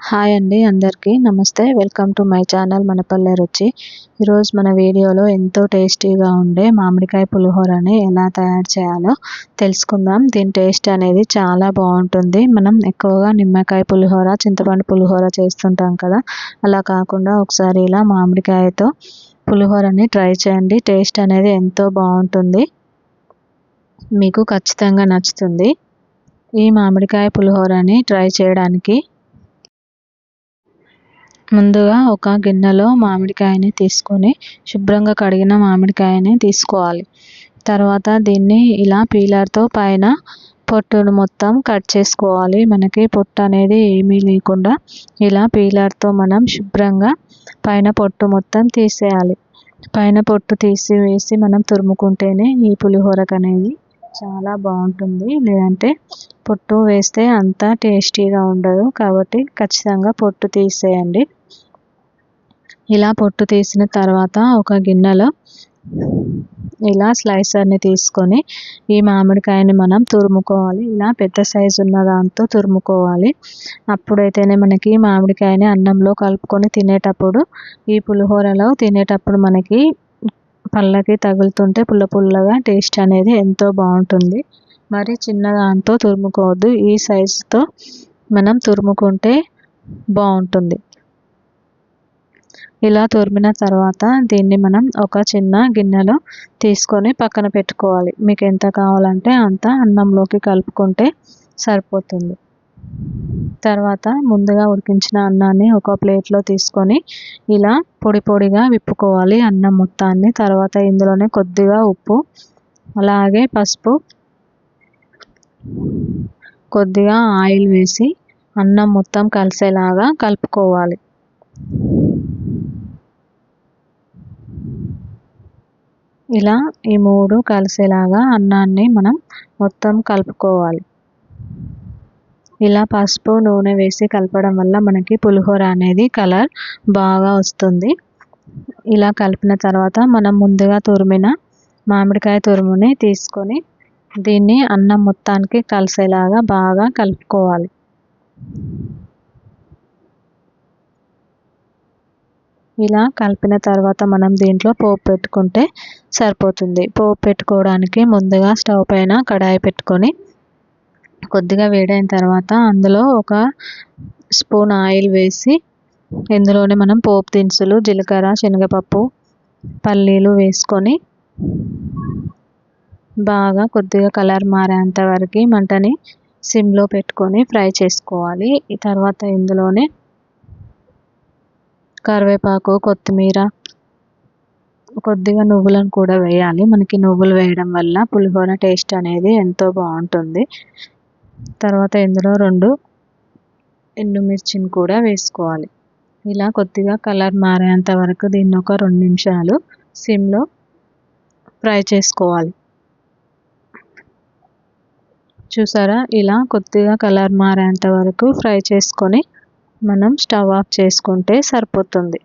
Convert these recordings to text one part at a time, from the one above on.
Hi అండి అందరికీ. నమస్తే. Welcome to my channel Manapalle Ruchi. ఈరోజు మన వీడియోలో ఎంతో టేస్టీగా ఉండే మామిడికాయ పులిహోరని ఎలా తయారు చేయాలో తెలుసుకుందాం. దీని టేస్ట్ అనేది చాలా బాగుంటుంది. మనం ఎక్కువగా నిమ్మకాయ పులిహోర చింతపండు పులిహోర చేస్తుంటాం కదా. అలా కాకుండా ఒకసారి ఇలా మామిడికాయతో పులిహోరని ట్రై చేయండి. టేస్ట్ అనేది ఎంతో బాగుంటుంది. మీకు ఖచ్చితంగా నచ్చుతుంది. ఈ మామిడికాయ పులిహోరని ట్రై చేయడానికి ముందుగా ఒక గిన్నెలో మామిడికాయని తీసుకొని శుభ్రంగా కడిగిన మామిడికాయని తీసుకోవాలి. తర్వాత దీన్ని ఇలా పీలర్తో పైన పొట్టును మొత్తం కట్ చేసుకోవాలి. మనకి పొట్టు అనేది ఏమీ లేకుండా ఇలా పీలర్తో మనం శుభ్రంగా పైన పొట్టు మొత్తం తీసేయాలి. పైన పొట్టు తీసి వేసి మనం తురుముకుంటేనే ఈ పులిహోరకు అనేది చాలా బాగుంటుంది. లేదంటే పొట్టు వేస్తే అంత టేస్టీగా ఉండదు. కాబట్టి ఖచ్చితంగా పొట్టు తీసేయండి. ఇలా పొట్టు తీసిన తర్వాత ఒక గిన్నెలో ఇలా స్లైసర్ని తీసుకొని ఈ మామిడికాయని మనం తురుముకోవాలి. ఇలా పెద్ద సైజు ఉన్న దాంతో తురుముకోవాలి. అప్పుడైతేనే మనకి మామిడికాయని అన్నంలో కలుపుకొని తినేటప్పుడు ఈ పులిహోరలో తినేటప్పుడు మనకి పళ్ళకి తగులుతుంటే పుల్ల పుల్లగా టేస్ట్ అనేది ఎంతో బాగుంటుంది. మరి చిన్న దాంతో తురుముకోవద్దు. ఈ సైజుతో మనం తురుముకుంటే బాగుంటుంది. ఇలా తురిమిన తర్వాత దీన్ని మనం ఒక చిన్న గిన్నెలో తీసుకొని పక్కన పెట్టుకోవాలి. మీకు ఎంత కావాలంటే అంత అన్నంలోకి కలుపుకుంటే సరిపోతుంది. తర్వాత ముందుగా ఉడికించిన అన్నాన్ని ఒక ప్లేట్లో తీసుకొని ఇలా పొడి పొడిగా విప్పుకోవాలి అన్నం మొత్తాన్ని. తర్వాత ఇందులోనే కొద్దిగా ఉప్పు అలాగే పసుపు కొద్దిగా ఆయిల్ వేసి అన్నం మొత్తం కలిసేలాగా కలుపుకోవాలి. ఇలా ఈ మూడు కలిసేలాగా అన్నాన్ని మనం మొత్తం కలుపుకోవాలి. ఇలా పసుపు నూనె వేసి కలపడం వల్ల మనకి పులిహోర అనేది కలర్ బాగా వస్తుంది. ఇలా కలిపిన తర్వాత మనం ముందుగా తురిమిన మామిడికాయ తురుముని తీసుకొని దీన్ని అన్నం మొత్తానికి కలిసేలాగా బాగా కలుపుకోవాలి. ఇలా కలిపిన తర్వాత మనం దీంట్లో పోపు పెట్టుకుంటే సరిపోతుంది. పోపు పెట్టుకోవడానికి ముందుగా స్టవ్ పైన కడాయి పెట్టుకొని కొద్దిగా వేడైన తర్వాత అందులో ఒక స్పూన్ ఆయిల్ వేసి ఇందులోనే మనం పోపు దినుసులు జీలకర్ర శనగపప్పు పల్లీలు వేసుకొని బాగా కొద్దిగా కలర్ మారేంత వరకు మంటని సిమ్లో పెట్టుకొని ఫ్రై చేసుకోవాలి. ఈ తర్వాత ఇందులోనే కరివేపాకు కొత్తిమీర కొద్దిగా నువ్వులను కూడా వేయాలి. మనకి నువ్వులు వేయడం వల్ల పులిహోర టేస్ట్ అనేది ఎంతో బాగుంటుంది. తర్వాత ఇందులో రెండు ఎండుమిర్చిని కూడా వేసుకోవాలి. ఇలా కొద్దిగా కలర్ మారేంత వరకు దీన్ని ఒక రెండు నిమిషాలు సిమ్లో ఫ్రై చేసుకోవాలి. చూసారా? ఇలా కొద్దిగా కలర్ మారేంత వరకు ఫ్రై చేసుకొని మనం స్టవ్ ఆఫ్ చేసుకుంటే సరిపోతుంది.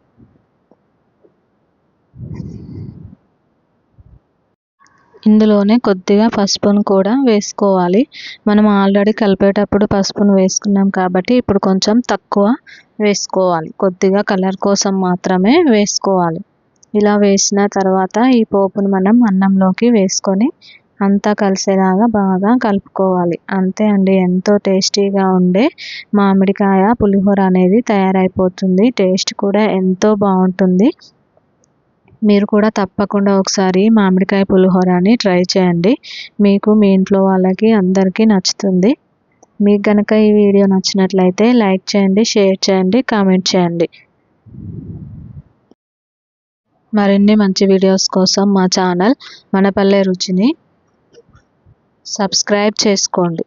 ఇందులోనే కొద్దిగా పసుపును కూడా వేసుకోవాలి. మనం ఆల్రెడీ కలిపేటప్పుడు పసుపును వేసుకున్నాం కాబట్టి ఇప్పుడు కొంచెం తక్కువ వేసుకోవాలి. కొద్దిగా కలర్ కోసం మాత్రమే వేసుకోవాలి. ఇలా వేసిన తర్వాత ఈ పోపును మనం అన్నంలోకి వేసుకొని అంతా కలిసేలాగా బాగా కలుపుకోవాలి. అంతే అండి. ఎంతో టేస్టీగా ఉండే మామిడికాయ పులిహోర అనేది తయారైపోతుంది. టేస్ట్ కూడా ఎంతో బాగుంటుంది. మీరు కూడా తప్పకుండా ఒకసారి మామిడికాయ పులిహోరని ట్రై చేయండి. మీకు మీ ఇంట్లో వాళ్ళకి అందరికీ నచ్చుతుంది. మీకు కనుక ఈ వీడియో నచ్చినట్లయితే లైక్ చేయండి షేర్ చేయండి కామెంట్ చేయండి. మరిన్ని మంచి వీడియోస్ కోసం మా ఛానల్ మనపల్లె రుచిని సబ్స్క్రైబ్ చేసుకోండి.